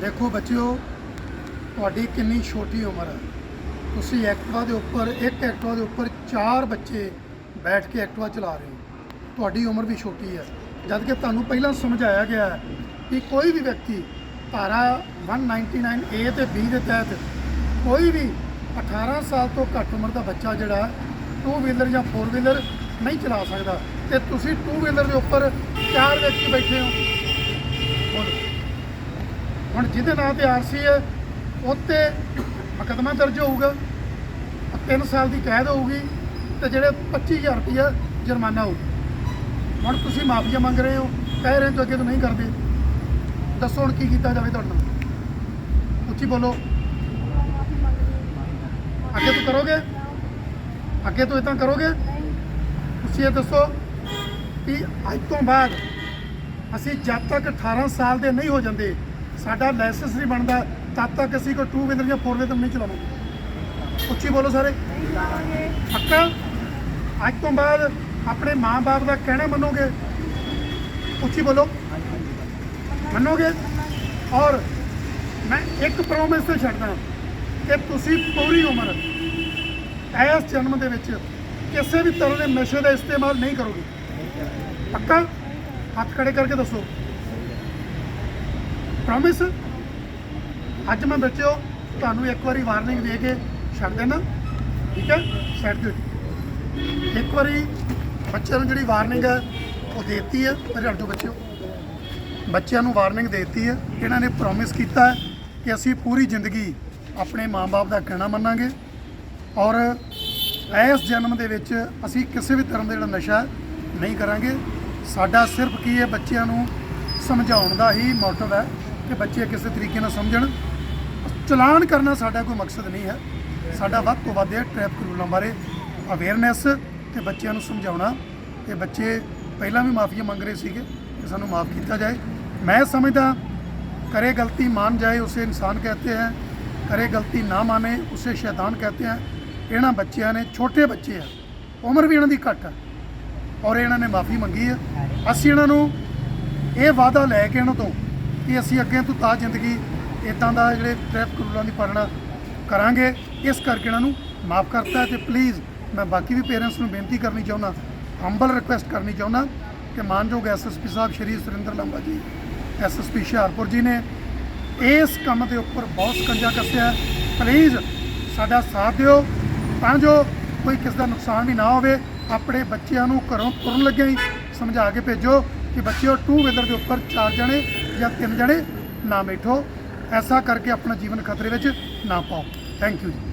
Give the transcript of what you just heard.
ਦੇਖੋ ਬੱਚਿਓ, ਤੁਹਾਡੀ ਕਿੰਨੀ ਛੋਟੀ ਉਮਰ ਹੈ। ਤੁਸੀਂ ਐਕਟਵਾ ਦੇ ਉੱਪਰ, ਇੱਕ ਐਕਟਵਾ ਦੇ ਉੱਪਰ ਚਾਰ ਬੱਚੇ ਬੈਠ ਕੇ ਐਕਟਵਾ ਚਲਾ ਰਹੇ ਹੋ। ਤੁਹਾਡੀ ਉਮਰ ਵੀ ਛੋਟੀ ਹੈ। ਜਦ ਕਿ ਤੁਹਾਨੂੰ ਪਹਿਲਾਂ ਸਮਝਾਇਆ ਗਿਆ ਹੈ ਕਿ ਕੋਈ ਵੀ ਵਿਅਕਤੀ ਧਾਰਾ 199 ਏ ਤੇ ਬੀ ਦੇ ਤਹਿਤ ਕੋਈ ਵੀ 18 ਸਾਲ ਤੋਂ ਘੱਟ ਉਮਰ ਦਾ ਬੱਚਾ ਜਿਹੜਾ ਟੂ ਵੀਲਰ ਜਾਂ ਫੋਰ ਵੀਲਰ ਨਹੀਂ ਚਲਾ ਸਕਦਾ। ਤੇ ਤੁਸੀਂ ਟੂ ਵੀਲਰ ਦੇ ਉੱਪਰ ਚਾਰ ਵਿਅਕਤੀ ਬੈਠੇ ਹੋ। ਹੁਣ ਜਿਹਦੇ ਨਾਂ ਤੇ ਆਰਸੀ ਹੈ ਉੱਤੇ ਮੁਕੱਦਮਾ ਦਰਜ ਹੋਊਗਾ 3 ਸਾਲ ਦੀ ਕੈਦ ਹੋਊਗੀ ਤੇ ਜਿਹੜੇ 25000 ਰੁਪਇਆ ਜੁਰਮਾਨਾ ਹੋਊ। ਹੁਣ ਤੁਸੀਂ ਮਾਫੀਆ ਮੰਗ ਰਹੇ ਹੋ, ਕਹਿ ਰਹੇ ਤੋਂ ਅੱਗੇ ਤੋਂ ਨਹੀਂ ਕਰਦੇ। ਦੱਸੋ ਹੁਣ ਕੀ ਕੀਤਾ ਜਾਵੇ ਤੁਹਾਡੇ ਨਾਲ। ਉੱਚੀ ਬੋਲੋ। ਅੱਗੇ ਤੋਂ ਕਰੋਗੇ? ਅੱਗੇ ਤੋਂ ਇਦਾਂ ਕਰੋਗੇ? ਤੁਸੀਂ ਇਹ ਦੱਸੋ ਕਿ ਅੱਜ ਤੋਂ ਬਾਅਦ ਅਸੀਂ ਜਦ ਤੱਕ 18 ਸਾਲ ਦੇ ਨਹੀਂ ਹੋ ਜਾਂਦੇ ਸਾਡਾ ਲਾਇਸੈਂਸ ਨਹੀਂ ਬਣਦਾ। ਤਦ ਤੱਕ ਅਸੀਂ ਕੋਈ ਟੂ ਵੀਲਰ ਜਾਂ ਫੋਰ ਵੀਲਰ ਨਹੀਂ ਚਲਾਵਾਂਗੇ ਉੱਚੀ ਬੋਲੋ ਸਾਰੇ। ਪੱਕਾ? ਅੱਜ ਤੋਂ ਬਾਅਦ ਆਪਣੇ ਮਾਂ-ਬਾਪ ਦਾ ਕਹਿਣਾ ਮੰਨੋਗੇ? ਉੱਚੀ ਬੋਲੋ। ਮੰਨੋਗੇ? ਔਰ ਮੈਂ ਇੱਕ ਪ੍ਰੋਮਿਸ ਤੇ ਛੱਡਦਾ ਕਿ ਤੁਸੀਂ ਪੂਰੀ ਉਮਰ ਇਸ ਜਨਮ ਦੇ ਵਿੱਚ ਕਿਸੇ ਵੀ ਤਰ੍ਹਾਂ ਦੇ ਨਸ਼ੇ ਦਾ ਇਸਤੇਮਾਲ ਨਹੀਂ ਕਰੋਗੇ। ਪੱਕਾ? ਹੱਥ ਖੜੇ ਕਰਕੇ ਦੱਸੋ। ਪ੍ਰੋਮਿਸ ਅੱਜ ਮੈਂ ਬੱਚਿਓ, ਤੁਹਾਨੂੰ ਇੱਕ ਵਾਰੀ ਵਾਰਨਿੰਗ ਦੇ ਕੇ ਛੱਡ ਦੇਣਾ ਠੀਕ ਹੈ? ਛੱਡ ਦਿਓ ਇੱਕ ਵਾਰੀ ਬੱਚਿਆਂ ਨੂੰ ਜਿਹੜੀ ਵਾਰਨਿੰਗ ਹੈ, ਉਹ ਦੇਤੀ ਹੈ। ਪਰ ਦਿਓ ਬੱਚਿਓ। ਬੱਚਿਆਂ ਨੂੰ ਵਾਰਨਿੰਗ ਦੇਤੀ ਹੈ। ਇਹਨਾਂ ਨੇ ਪ੍ਰੋਮਿਸ ਕੀਤਾ ਹੈ ਕਿ ਅਸੀਂ ਪੂਰੀ ਜ਼ਿੰਦਗੀ ਆਪਣੇ ਮਾਂ-ਬਾਪ ਦਾ ਕਹਿਣਾ ਮੰਨਾਂਗੇ। ਔਰ ਇਸ ਜਨਮ ਦੇ ਵਿੱਚ ਅਸੀਂ ਕਿਸੇ ਵੀ ਤਰ੍ਹਾਂ ਦਾ ਜਿਹੜਾ ਨਸ਼ਾ ਨਹੀਂ ਕਰਾਂਗੇ। ਸਾਡਾ ਸਿਰਫ ਕੀ ਹੈ? ਬੱਚਿਆਂ ਨੂੰ ਸਮਝਾਉਣ ਦਾ ਹੀ ਮੋਟਿਵ ਹੈ। ਕਿ ਬੱਚੇ ਕਿਸੇ ਤਰੀਕੇ ਨਾਲ ਸਮਝਣ ਚਲਾਨ ਕਰਨਾ ਸਾਡਾ ਕੋਈ ਮਕਸਦ ਨਹੀਂ ਹੈ ਸਾਡਾ ਵੱਧ ਤੋਂ ਵੱਧ ਇਹ ਟ੍ਰੈਫਿਕ ਰੂਲਾਂ ਬਾਰੇ ਅਵੇਅਰਨੈਸ ਤੇ ਬੱਚਿਆਂ ਨੂੰ ਸਮਝਾਉਣਾ ਕਿ ਬੱਚੇ ਪਹਿਲਾਂ ਵੀ ਮਾਫੀਆ ਮੰਗ ਰਹੇ ਸੀਗੇ ਕਿ ਸਾਨੂੰ ਮਾਫ ਕੀਤਾ ਜਾਏ ਮੈਂ ਸਮਝਦਾ करे गलती मान जाए उसे इंसान कहते हैं करे गलती ना माने उसे शैतान कहते हैं ਇਹਨਾਂ ਬੱਚਿਆਂ ਨੇ ਛੋਟੇ ਬੱਚੇ ਆ ਉਮਰ ਵੀ ਇਹਨਾਂ ਦੀ ਘੱਟ ਆ ਔਰ ਇਹਨਾਂ ਨੇ ਮਾਫੀ ਮੰਗੀ ਹੈ ਅਸੀਂ ਇਹਨਾਂ ਨੂੰ ਇਹ ਵਾਅਦਾ ਲੈ ਕੇ ਇਹਨਾਂ ਤੋਂ ਕਿ ਅਸੀਂ ਅੱਗੇ ਤੋਂ ਤਾਂ ਜ਼ਿੰਦਗੀ ਇਦਾਂ ਦਾ ਜਿਹੜੇ ਟ੍ਰੈਫਿਕ ਰੂਲਾਂ ਦੀ ਪਾਲਣਾ ਕਰਾਂਗੇ, ਇਸ ਕਰਕੇ ਇਹਨਾਂ ਨੂੰ ਮਾਫ ਕਰਤਾ ਹੈ ਤੇ ਪਲੀਜ਼ ਮੈਂ ਬਾਕੀ ਵੀ ਪੇਰੈਂਟਸ ਨੂੰ ਬੇਨਤੀ ਕਰਨੀ ਚਾਹੁੰਦਾ ਹੰਬਲ ਰਿਕੁਐਸਟ ਕਰਨੀ ਚਾਹੁੰਦਾ ਕਿ ਮਾਨਯੋਗ ਐਸਐਸਪੀ ਸਾਹਿਬ ਸ਼੍ਰੀ ਸੁਰਿੰਦਰ ਲੰਬਾ ਜੀ ਐਸਐਸਪੀ ਹੁਸ਼ਿਆਰਪੁਰ ਜੀ ਨੇ ਇਸ ਕੰਮ ਦੇ ਉੱਪਰ ਬਹੁਤ ਸਕੰਜਾ ਕੱਸਿਆ। ਪਲੀਜ਼ ਸਾਡਾ ਸਾਥ ਦਿਓ, ਤਾਂ ਜੋ ਕੋਈ ਕਿਸ ਦਾ ਨੁਕਸਾਨ ਵੀ ਨਾ ਹੋਵੇ, ਆਪਣੇ ਬੱਚਿਆਂ ਨੂੰ ਘਰੋਂ ਤੁਰਨ ਲੱਗਿਆ ਹੀ ਸਮਝਾ ਕੇ ਭੇਜੋ ਕਿ ਬੱਚਿਓ ਟੂ ਵੀਲਰ ਦੇ ਉੱਪਰ ਚਾਰ ਜਣੇ ਜਾਂ ਤਿੰਨ ਜਣੇ ਨਾ ਬੈਠੋ। ਐਸਾ ਕਰਕੇ ਆਪਣਾ ਜੀਵਨ ਖਤਰੇ ਵਿੱਚ ਨਾ ਪਾਓ। ਥੈਂਕ ਯੂ ਜੀ।